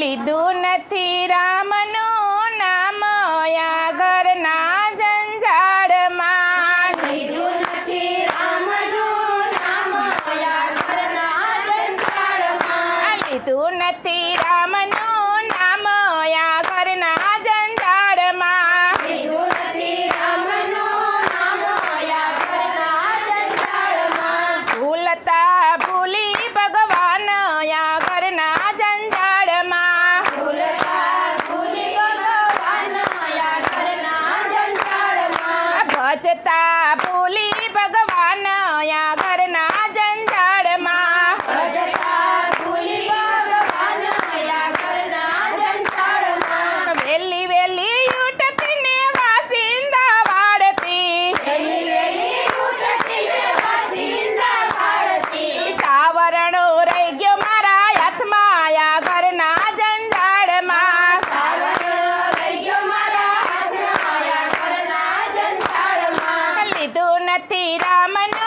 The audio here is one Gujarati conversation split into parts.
લીધું નથી રામનું નામ યા ઘરના જંજાળમાં. લીધું નથી રામનું નામ યા જંજાળમાં. લીધું નથી કીધું નથી રામનું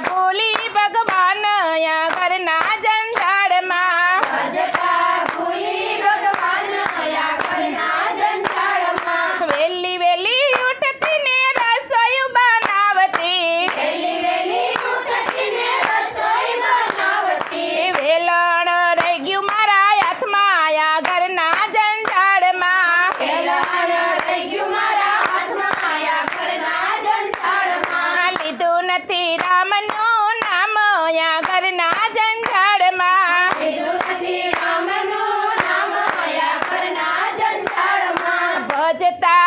ભોલી ભગવાન યા નથી રામનો નામ યા ઘરના ઝંઝાળમાં ભજતા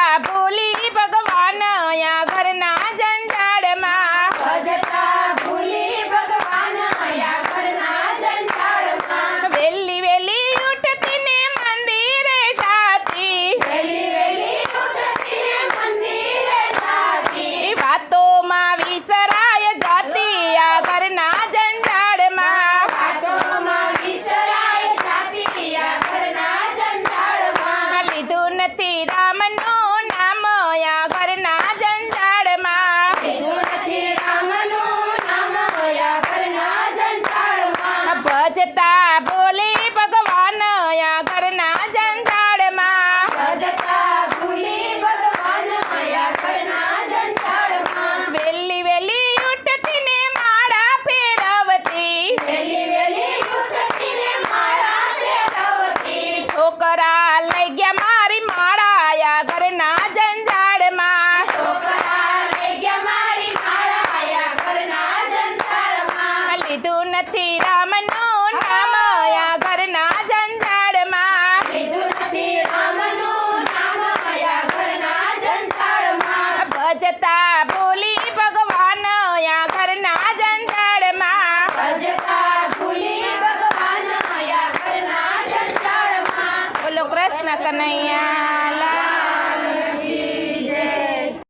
લીધું નથી રામન